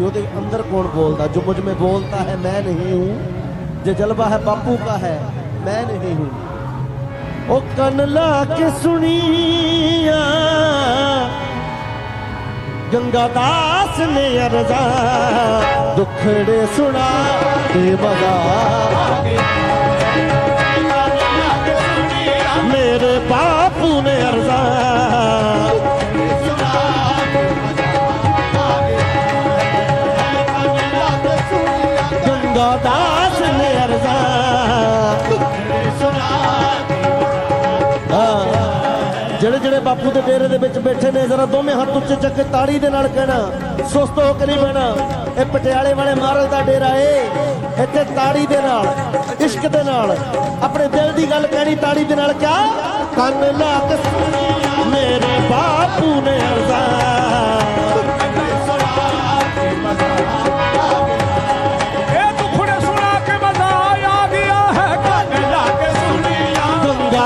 कि ਉਹਦੇ ਅੰਦਰ ਕੌਣ ਬੋਲਦਾ? ਜੋ ਕੁਝ ਮੈਂ ਬੋਲਦਾ ਹੈ, ਮੈਂ ਨਹੀਂ ਹੂੰ। ਜੇ ਜਲਵਾ ਹੈ, ਬਾਪੂ ਦਾ ਹੈ, ਮੈਂ ਨਹੀਂ ਹੂੰ। ਉਹ ਕੰਨ ਲਾ ਕੇ ਸੁਣੀਆ। ਗੰਗਾ ਦਾਸ ਨੇ ਅਰਜ਼ਾ, ਦੁਖੜੇ ਸੁਣਾ ਤੇ ਬਗਾ ਮੇਰੇ ਬਾਪੂ ਨੇ ਅਰਜ਼ਾ ਗੰਗਾ ਨੇ ਅਰਜ਼ਾ। ਜਿਹੜੇ ਜਿਹੜੇ ਬਾਪੂ ਦੇ ਡੇਰੇ ਦੇ ਵਿੱਚ ਬੈਠੇ ਨੇ, ਜ਼ਰਾ ਦੋਵੇਂ ਹੱਥ ਉੱਚੇ ਚੱਕ ਕੇ ਤਾੜੀ ਦੇ ਨਾਲ ਕਹਿਣਾ, ਸੁਸਤ ਹੋ ਕੇ ਨਹੀਂ ਬਹਿਣਾ। ਇਹ ਪਟਿਆਲੇ ਵਾਲੇ ਮਹਾਰਾਜ ਦਾ ਡੇਰਾ ਏ। ਇੱਥੇ ਤਾੜੀ ਦੇ ਨਾਲ, ਇਸ਼ਕ ਦੇ ਨਾਲ, ਆਪਣੇ ਦਿਲ ਦੀ ਗੱਲ ਕਹਿਣੀ, ਤਾੜੀ ਦੇ ਨਾਲ ਕਿਆ? ਕੰਨ ਲਾ ਕੇ ਸੁਣੀ।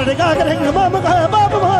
Baba, Baba, Baba,